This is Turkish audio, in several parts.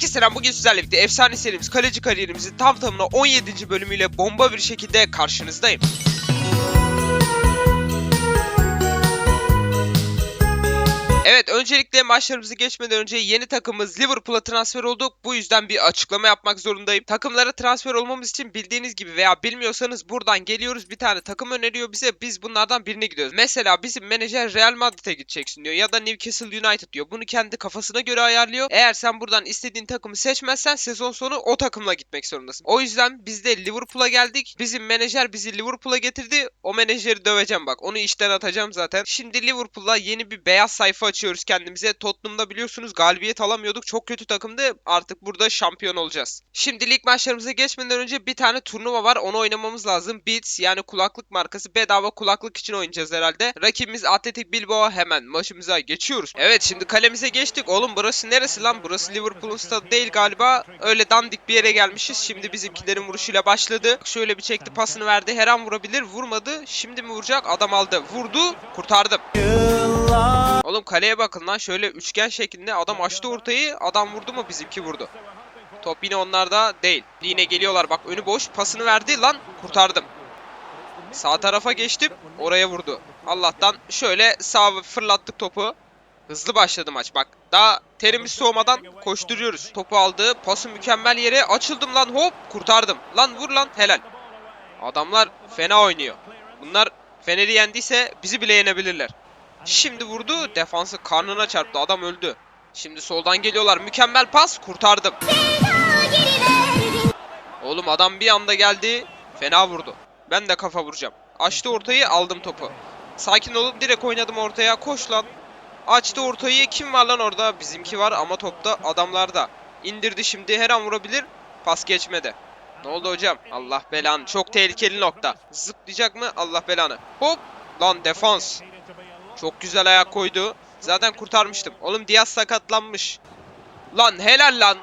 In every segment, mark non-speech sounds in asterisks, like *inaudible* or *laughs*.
Herkese selam bugün sizlerle birlikte efsane serimiz kaleci kariyerimizin tam tamına 17. bölümüyle bomba bir şekilde karşınızdayım. Evet öncelikle maçlarımızı geçmeden önce yeni takımımız Liverpool'a transfer olduk. Bu yüzden bir açıklama yapmak zorundayım. Takımlara transfer olmamız için bildiğiniz gibi veya bilmiyorsanız buradan geliyoruz bir tane takım öneriyor bize. Biz bunlardan birine gidiyoruz. Mesela bizim menajer Real Madrid'e gideceksin diyor ya da Newcastle United diyor. Bunu kendi kafasına göre ayarlıyor. Eğer sen buradan istediğin takımı seçmezsen sezon sonu o takımla gitmek zorundasın. O yüzden biz de Liverpool'a geldik. Bizim menajer bizi Liverpool'a getirdi. O menajeri döveceğim bak. Onu işten atacağım zaten. Şimdi Liverpool'la yeni bir beyaz sayfa açıyoruz kendimize. Tottenham'da biliyorsunuz galibiyet alamıyorduk. Çok kötü takımdı. Artık burada şampiyon olacağız. Şimdi lig maçlarımıza geçmeden önce bir tane turnuva var. Onu oynamamız lazım. Beats yani kulaklık markası. Bedava kulaklık için oynayacağız herhalde. Rakibimiz Atletik Bilbao hemen maçımıza geçiyoruz. Evet şimdi kalemize geçtik. Oğlum burası neresi lan? Burası Liverpool'un stadı değil galiba. Öyle dandik bir yere gelmişiz. Şimdi bizimkilerin vuruşuyla başladı. Şöyle bir çekti pasını verdi. Her an vurabilir. Vurmadı. Şimdi mi vuracak? Adam aldı. Vurdu. Kurtardım. Oğlum kaleye bakın lan şöyle üçgen şeklinde adam açtı ortayı adam vurdu mu bizimki vurdu. Top yine onlarda değil. Yine geliyorlar bak önü boş pasını verdi lan kurtardım. Sağ tarafa geçtim oraya vurdu. Allah'tan şöyle sağ fırlattık topu. Hızlı başladı maç bak. Daha terimiz soğumadan koşturuyoruz. Topu aldı. Pası mükemmel yere. Açıldım lan hop kurtardım. Lan vur lan helal. Adamlar fena oynuyor. Bunlar Fener'i yendiyse bizi bile yenebilirler. Şimdi vurdu. Defansı karnına çarptı. Adam öldü. Şimdi soldan geliyorlar. Mükemmel pas. Kurtardım. Oğlum adam bir anda geldi. Fena vurdu. Ben de kafa vuracağım. Açtı ortayı aldım topu. Sakin olup direkt oynadım ortaya. Koş lan. Açtı ortayı. Kim var lan orada? Bizimki var ama topta adamlarda. İndirdi şimdi. Her an vurabilir. Pas geçmedi. Ne oldu hocam? Allah belanı. Çok tehlikeli nokta. Zıplayacak mı? Allah belanı. Hop. Lan defans. Çok güzel ayak koydu. Zaten kurtarmıştım. Oğlum Diaz sakatlanmış. Lan helal lan.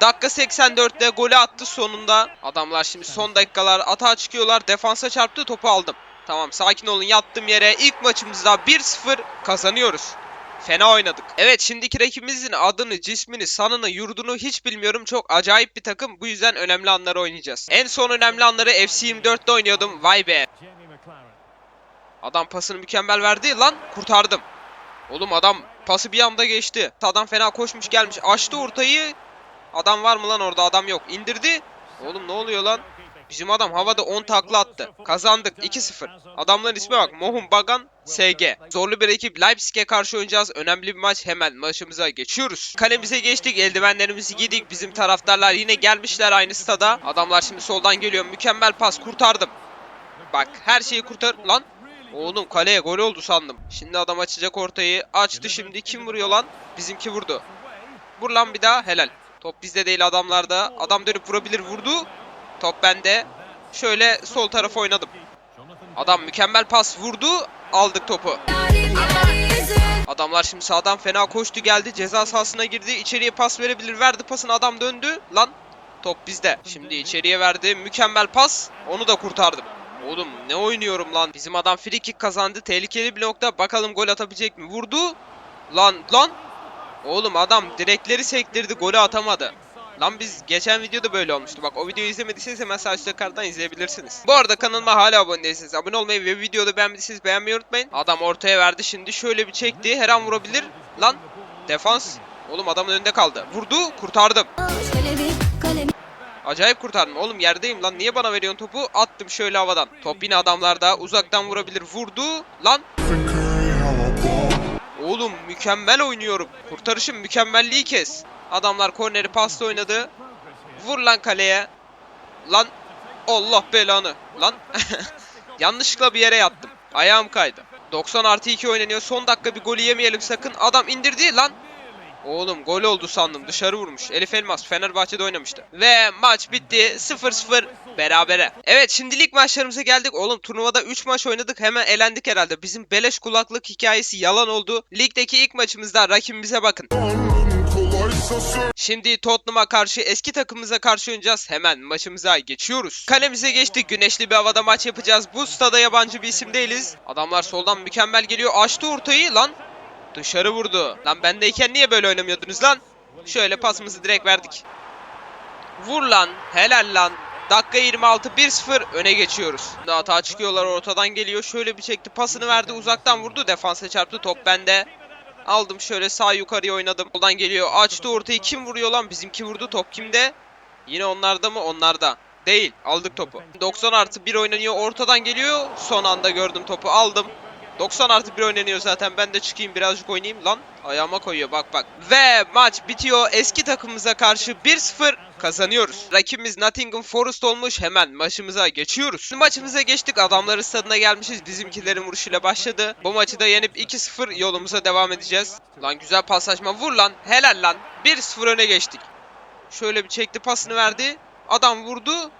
Dakika 84'te golü attı sonunda. Adamlar şimdi son dakikalar atağa çıkıyorlar. Defansa çarptı topu aldım. Tamam sakin olun yattım yere. İlk maçımızda 1-0 kazanıyoruz. Fena oynadık. Evet şimdiki rakibimizin adını, cismini, sanını, yurdunu hiç bilmiyorum. Çok acayip bir takım. Bu yüzden önemli anları oynayacağız. En son önemli anları FC24'te oynuyordum. Vay be. Adam pasını mükemmel verdi. Lan kurtardım. Oğlum adam pası bir anda geçti. Adam fena koşmuş gelmiş. Açtı ortayı. Adam var mı lan orada? Adam yok. İndirdi. Oğlum ne oluyor lan? Bizim adam havada 10 takla attı. Kazandık 2-0. Adamların ismi bak. Mohun Bagan SG. Zorlu bir ekip Leipzig'e karşı oynayacağız. Önemli bir maç. Hemen maçımıza geçiyoruz. Kalemize geçtik. Eldivenlerimizi giydik. Bizim taraftarlar yine gelmişler aynı stada. Adamlar şimdi soldan geliyor. Mükemmel pas. Kurtardım. Bak her şeyi kurtar. Lan Oğlum kaleye gol oldu sandım. Şimdi adam açacak ortayı. Açtı şimdi. Kim vuruyor lan? Bizimki vurdu. Vur lan bir daha. Helal. Top bizde değil adamlarda. Adam dönüp vurabilir. Vurdu. Top bende. Şöyle sol tarafa oynadım. Adam mükemmel pas vurdu. Aldık topu. Adamlar şimdi sağdan fena koştu geldi. Ceza sahasına girdi. İçeriye pas verebilir. Verdi pasını adam döndü. Lan top bizde. Şimdi içeriye verdi. Mükemmel pas. Onu da kurtardım. Oğlum ne oynuyorum lan. Bizim adam free kick kazandı. Tehlikeli bir nokta. Bakalım gol atabilecek mi? Vurdu. Lan lan. Oğlum adam direkleri sektirdi. Golü atamadı. Lan biz geçen videoda böyle olmuştu. Bak o videoyu izlemediyseniz hemen sağ üst yukarıdan izleyebilirsiniz. Bu arada kanalıma hala abone değilseniz abone olmayı ve videoda beğenmediyseniz beğenmeyi unutmayın. Adam ortaya verdi şimdi şöyle bir çekti. Her an vurabilir. Lan defans. Oğlum adamın önünde kaldı. Vurdu kurtardım. Acayip kurtardım. Oğlum yerdeyim lan. Niye bana veriyorsun topu? Attım şöyle havadan. Top yine adamlarda. Uzaktan vurabilir. Vurdu. Lan. Oğlum mükemmel oynuyorum. Kurtarışım mükemmelliği kes. Adamlar korneri pasta oynadı. Vur lan kaleye. Lan. Allah belanı. Lan. *laughs* Yanlışlıkla bir yere yattım. Ayağım kaydı. 90 artı 2 oynanıyor. Son dakika bir golü yemeyelim sakın. Adam indirdi lan. Oğlum gol oldu sandım. Dışarı vurmuş. Elif Elmas Fenerbahçe'de oynamıştı. Ve maç bitti. 0-0 berabere. Evet şimdilik maçlarımıza geldik. Oğlum turnuvada 3 maç oynadık. Hemen elendik herhalde. Bizim beleş kulaklık hikayesi yalan oldu. Ligdeki ilk maçımızda rakibimize bakın. Şimdi Tottenham'a karşı eski takımımıza karşı oynayacağız. Hemen maçımıza geçiyoruz. Kalemize geçtik. Güneşli bir havada maç yapacağız. Bu stada yabancı bir isim değiliz. Adamlar soldan mükemmel geliyor. Açtı ortayı lan. Dışarı vurdu. Lan bendeyken niye böyle oynamıyordunuz lan? Şöyle pasımızı direkt verdik. Vur lan. Helal lan. Dakika 26 1-0 öne geçiyoruz. Hata çıkıyorlar ortadan geliyor. Şöyle bir çekti pasını verdi uzaktan vurdu. Defansa çarptı top bende. Aldım şöyle sağ yukarıya oynadım. Oradan geliyor açtı ortayı kim vuruyor lan? Bizimki vurdu top kimde? Yine onlarda mı? Onlarda. Değil. Aldık topu. 90 artı 1 oynanıyor. Ortadan geliyor. Son anda gördüm topu. Aldım. 90 artı 1 oynanıyor zaten. Ben de çıkayım birazcık oynayayım. Lan ayağıma koyuyor bak bak. Ve maç bitiyor. Eski takımımıza karşı 1-0 kazanıyoruz. Rakibimiz Nottingham Forest olmuş. Hemen maçımıza geçiyoruz. Maçımıza geçtik. Adamların stadına gelmişiz. Bizimkilerin vuruşuyla başladı. Bu maçı da yenip 2-0 yolumuza devam edeceğiz. Lan güzel paslaşma. Vur lan. Helal lan. 1-0 öne geçtik. Şöyle bir çekti pasını verdi. Adam vurdu.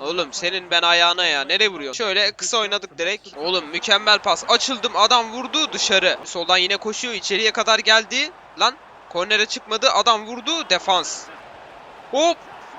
Oğlum senin ben ayağına ya. Nereye vuruyor? Şöyle kısa oynadık direkt. Oğlum mükemmel pas. Açıldım. Adam vurdu dışarı. Soldan yine koşuyor. içeriye kadar geldi. Lan kornere çıkmadı. Adam vurdu. Defans. Hop.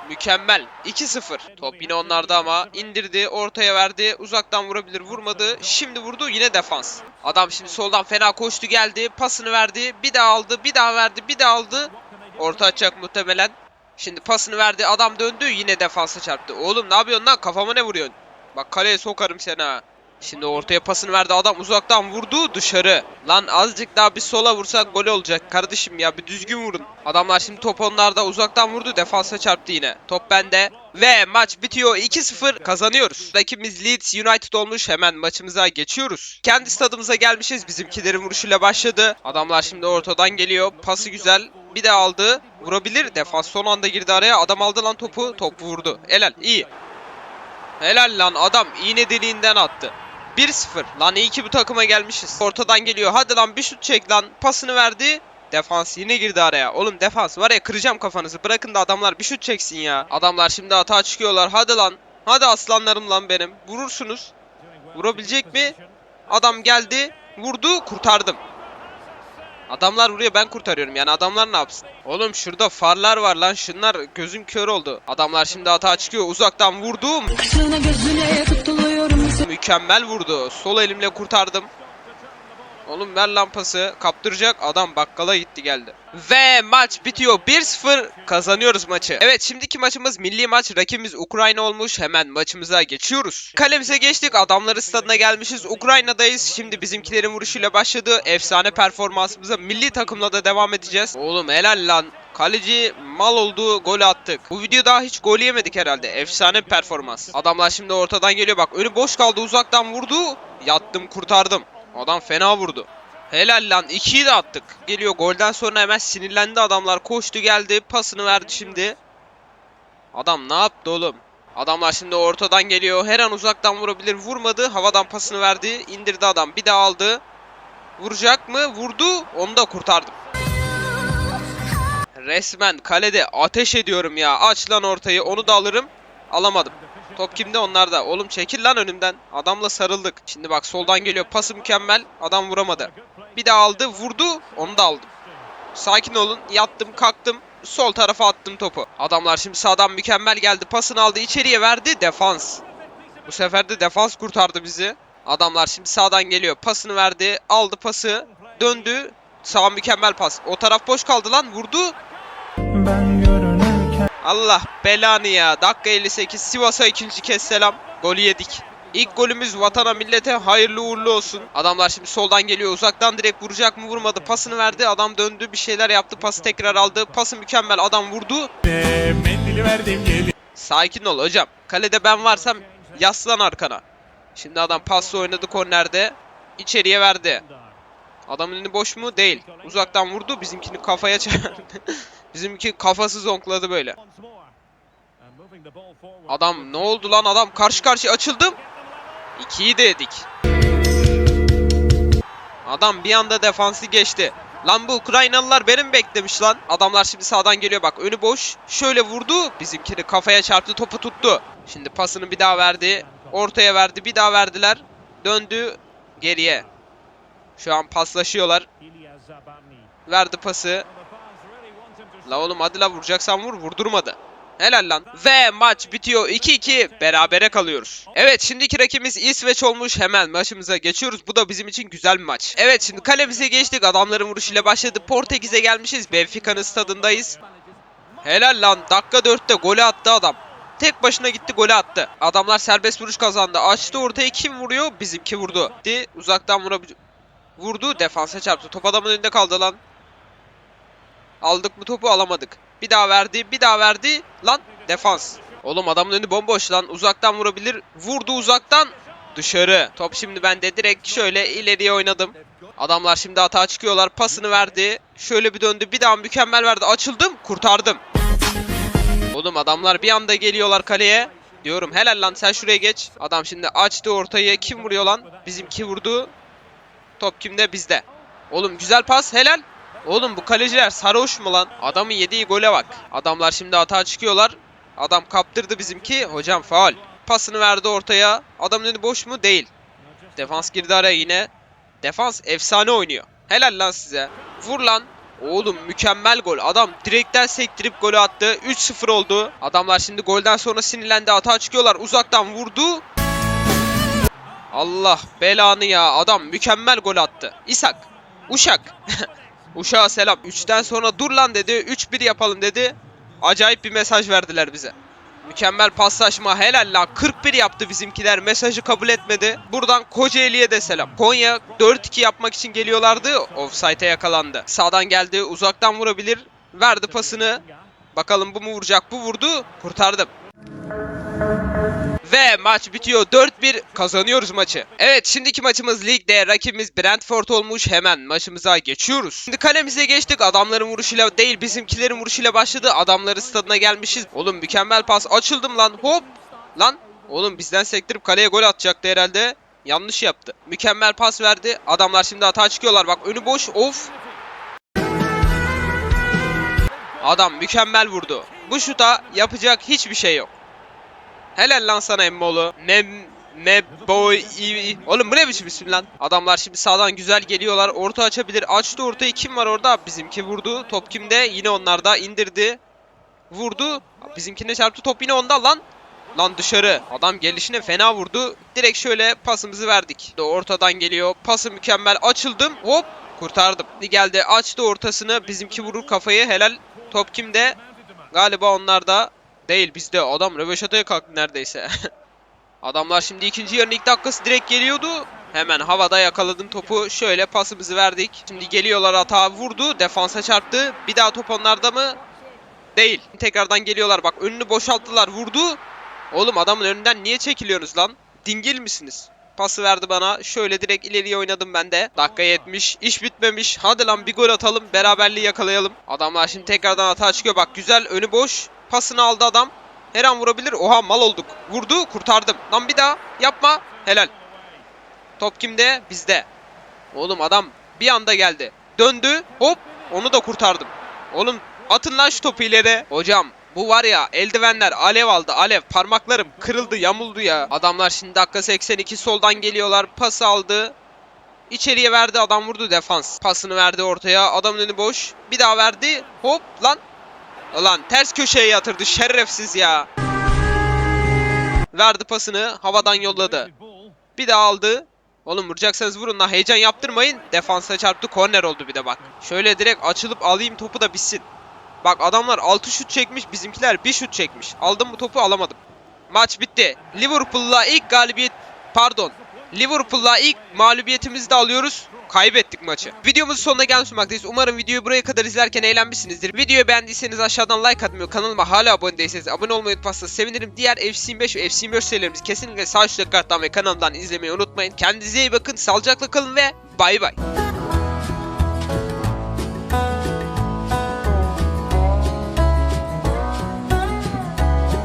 Mükemmel. 2-0. Top yine onlarda ama indirdi, ortaya verdi. Uzaktan vurabilir, vurmadı. Şimdi vurdu, yine defans. Adam şimdi soldan fena koştu geldi. Pasını verdi. Bir daha aldı, bir daha verdi, bir daha aldı. Orta açacak muhtemelen. Şimdi pasını verdi. Adam döndü. Yine defansa çarptı. Oğlum ne yapıyorsun lan? Kafama ne vuruyorsun? Bak kaleye sokarım seni ha. Şimdi ortaya pasını verdi. Adam uzaktan vurdu dışarı. Lan azıcık daha bir sola vursak gol olacak. Kardeşim ya bir düzgün vurun. Adamlar şimdi top onlarda uzaktan vurdu. Defansa çarptı yine. Top bende. Ve maç bitiyor. 2-0 kazanıyoruz. Rakibimiz Leeds United olmuş. Hemen maçımıza geçiyoruz. Kendi stadımıza gelmişiz. Bizimkilerin vuruşuyla başladı. Adamlar şimdi ortadan geliyor. Pası güzel. Bir de aldı. Vurabilir. Defans son anda girdi araya. Adam aldı lan topu. Top vurdu. Helal. iyi. Helal lan adam iğne deliğinden attı. 1-0. Lan iyi ki bu takıma gelmişiz. Ortadan geliyor. Hadi lan bir şut çek lan. Pasını verdi. Defans yine girdi araya. Oğlum defans var ya kıracağım kafanızı. Bırakın da adamlar bir şut çeksin ya. Adamlar şimdi hata çıkıyorlar. Hadi lan. Hadi aslanlarım lan benim. Vurursunuz. Vurabilecek mi? Adam geldi. Vurdu. Kurtardım. Adamlar vuruyor ben kurtarıyorum yani adamlar ne yapsın? Oğlum şurada farlar var lan şunlar gözüm kör oldu. Adamlar şimdi hata çıkıyor uzaktan vurdum. Gözüne Mükemmel vurdu. Sol elimle kurtardım. Oğlum ver lampası. Kaptıracak adam bakkala gitti geldi. Ve maç bitiyor. 1-0 kazanıyoruz maçı. Evet şimdiki maçımız milli maç. Rakibimiz Ukrayna olmuş. Hemen maçımıza geçiyoruz. Kalemize geçtik. Adamları stadına gelmişiz. Ukrayna'dayız. Şimdi bizimkilerin vuruşuyla başladı. Efsane performansımıza milli takımla da devam edeceğiz. Oğlum helal lan. Kaleci mal oldu golü attık. Bu video daha hiç gol yemedik herhalde. Efsane performans. Adamlar şimdi ortadan geliyor bak. Önü boş kaldı uzaktan vurdu. Yattım kurtardım. Adam fena vurdu. Helal lan 2'yi de attık. Geliyor golden sonra hemen sinirlendi adamlar. Koştu geldi pasını verdi şimdi. Adam ne yaptı oğlum? Adamlar şimdi ortadan geliyor. Her an uzaktan vurabilir. Vurmadı. Havadan pasını verdi. indirdi adam. Bir daha aldı. Vuracak mı? Vurdu. Onu da kurtardım. Resmen kalede ateş ediyorum ya. Aç lan ortayı. Onu da alırım. Alamadım. Top kimde? Onlarda. Oğlum çekil lan önümden. Adamla sarıldık. Şimdi bak soldan geliyor. Pası mükemmel. Adam vuramadı. Bir daha aldı. Vurdu. Onu da aldım. Sakin olun. Yattım kalktım. Sol tarafa attım topu. Adamlar şimdi sağdan mükemmel geldi. Pasını aldı. içeriye verdi. Defans. Bu sefer de defans kurtardı bizi. Adamlar şimdi sağdan geliyor. Pasını verdi. Aldı pası. Döndü. Sağ mükemmel pas. O taraf boş kaldı lan. Vurdu. Allah belanı ya. Dakika 58 Sivas'a ikinci kez selam. Golü yedik. İlk golümüz vatana millete hayırlı uğurlu olsun. Adamlar şimdi soldan geliyor. Uzaktan direkt vuracak mı vurmadı. Pasını verdi. Adam döndü bir şeyler yaptı. Pası tekrar aldı. Pası mükemmel. Adam vurdu. Sakin ol hocam. Kalede ben varsam yaslan arkana. Şimdi adam pasla oynadı kornerde. İçeriye verdi. Adamın elini boş mu? Değil. Uzaktan vurdu. Bizimkini kafaya çarptı. *laughs* Bizimki kafası zonkladı böyle. Adam ne oldu lan adam? Karşı karşıya açıldım. İkiyi de yedik. Adam bir anda defansı geçti. Lan bu Ukraynalılar benim beklemiş lan. Adamlar şimdi sağdan geliyor bak. Önü boş. Şöyle vurdu. Bizimkini kafaya çarptı. Topu tuttu. Şimdi pasını bir daha verdi. Ortaya verdi. Bir daha verdiler. Döndü geriye. Şu an paslaşıyorlar. Verdi pası. La oğlum hadi la vuracaksan vur. Vurdurmadı. Helal lan. Ve maç bitiyor 2-2 berabere kalıyoruz. Evet şimdiki rakibimiz İsveç olmuş hemen maçımıza geçiyoruz. Bu da bizim için güzel bir maç. Evet şimdi kalemize geçtik adamların vuruşuyla başladı. Portekiz'e gelmişiz. Benfica'nın stadındayız. Helal lan dakika 4'te golü attı adam. Tek başına gitti golü attı. Adamlar serbest vuruş kazandı. Açtı ortayı kim vuruyor? Bizimki vurdu. Di uzaktan vurabil... Vurdu defansa çarptı. Top adamın önünde kaldı lan. Aldık mı topu alamadık. Bir daha verdi bir daha verdi. Lan defans. Oğlum adamın önü bomboş lan. Uzaktan vurabilir. Vurdu uzaktan. Dışarı. Top şimdi bende direkt şöyle ileriye oynadım. Adamlar şimdi hata çıkıyorlar. Pasını verdi. Şöyle bir döndü. Bir daha mükemmel verdi. Açıldım. Kurtardım. Oğlum adamlar bir anda geliyorlar kaleye. Diyorum helal lan sen şuraya geç. Adam şimdi açtı ortayı. Kim vuruyor lan? Bizimki vurdu. Top kimde? Bizde. Oğlum güzel pas helal. Oğlum bu kaleciler sarhoş mu lan? Adamın yediği gole bak. Adamlar şimdi hata çıkıyorlar. Adam kaptırdı bizimki. Hocam faul. Pasını verdi ortaya. Adamın önü boş mu? Değil. Defans girdi araya yine. Defans efsane oynuyor. Helal lan size. Vur lan. Oğlum mükemmel gol. Adam direkten sektirip golü attı. 3-0 oldu. Adamlar şimdi golden sonra sinirlendi. Hata çıkıyorlar. Uzaktan vurdu. Allah belanı ya. Adam mükemmel gol attı. İshak. Uşak. *laughs* Uşağa selam. 3'ten sonra dur lan dedi. 3-1 yapalım dedi. Acayip bir mesaj verdiler bize. Mükemmel paslaşma helal lan. 41 yaptı bizimkiler. Mesajı kabul etmedi. Buradan Kocaeli'ye de selam. Konya 4-2 yapmak için geliyorlardı. Offside'e yakalandı. Sağdan geldi. Uzaktan vurabilir. Verdi pasını. Bakalım bu mu vuracak? Bu vurdu. Kurtardım. Ve maç bitiyor. 4-1 kazanıyoruz maçı. Evet şimdiki maçımız ligde. Rakibimiz Brentford olmuş. Hemen maçımıza geçiyoruz. Şimdi kalemize geçtik. Adamların vuruşuyla değil bizimkilerin vuruşuyla başladı. Adamları stadına gelmişiz. Oğlum mükemmel pas. Açıldım lan. Hop. Lan. Oğlum bizden sektirip kaleye gol atacaktı herhalde. Yanlış yaptı. Mükemmel pas verdi. Adamlar şimdi hata çıkıyorlar. Bak önü boş. Of. Adam mükemmel vurdu. Bu şuta yapacak hiçbir şey yok. Helal lan sana Emmoğlu. Mem Meboy Oğlum bu ne biçim isim lan? Adamlar şimdi sağdan güzel geliyorlar. Orta açabilir. Açtı ortayı. Kim var orada? Bizimki vurdu. Top kimde? Yine onlarda indirdi. Vurdu. Bizimkine çarptı. Top yine onda lan. Lan dışarı. Adam gelişine fena vurdu. Direkt şöyle pasımızı verdik. Ortadan geliyor. Pası mükemmel. Açıldım. Hop. Kurtardım. Geldi açtı ortasını. Bizimki vurur kafayı. Helal. Top kimde? Galiba onlarda. Değil bizde. Adam röveşataya kalktı neredeyse. *laughs* Adamlar şimdi ikinci yarının ilk dakikası direkt geliyordu. Hemen havada yakaladım topu. Şöyle pasımızı verdik. Şimdi geliyorlar hata vurdu. Defansa çarptı. Bir daha top onlarda mı? Değil. Tekrardan geliyorlar. Bak önünü boşalttılar. Vurdu. Oğlum adamın önünden niye çekiliyorsunuz lan? Dingil misiniz? Pası verdi bana. Şöyle direkt ileriye oynadım ben de. Dakika 70. İş bitmemiş. Hadi lan bir gol atalım. Beraberliği yakalayalım. Adamlar şimdi tekrardan hata çıkıyor. Bak güzel önü boş. Pasını aldı adam. Her an vurabilir. Oha mal olduk. Vurdu kurtardım. Lan bir daha yapma. Helal. Top kimde? Bizde. Oğlum adam bir anda geldi. Döndü. Hop. Onu da kurtardım. Oğlum atın lan şu topu ileri. Hocam bu var ya eldivenler alev aldı alev. Parmaklarım kırıldı yamuldu ya. Adamlar şimdi dakika 82 soldan geliyorlar. Pası aldı. İçeriye verdi adam vurdu defans. Pasını verdi ortaya. Adamın önü boş. Bir daha verdi. Hop lan. Ulan ters köşeye yatırdı şerefsiz ya. Verdi pasını havadan yolladı. Bir daha aldı. Oğlum vuracaksanız vurun lan heyecan yaptırmayın. Defansa çarptı korner oldu bir de bak. Şöyle direkt açılıp alayım topu da bitsin. Bak adamlar 6 şut çekmiş bizimkiler 1 şut çekmiş. Aldım bu topu alamadım. Maç bitti. Liverpool'la ilk galibiyet pardon. Liverpool'la ilk mağlubiyetimizi de alıyoruz. Kaybettik maçı. Videomuzun sonuna gelmiş bulunmaktayız. Umarım videoyu buraya kadar izlerken eğlenmişsinizdir. Videoyu beğendiyseniz aşağıdan like atmayı, kanalıma hala abone değilseniz abone olmayı unutmazsanız sevinirim. Diğer FC 5 ve FC 4 serilerimizi kesinlikle sağ üstteki karttan ve kanalımdan izlemeyi unutmayın. Kendinize iyi bakın, sağlıcakla kalın ve bay bay.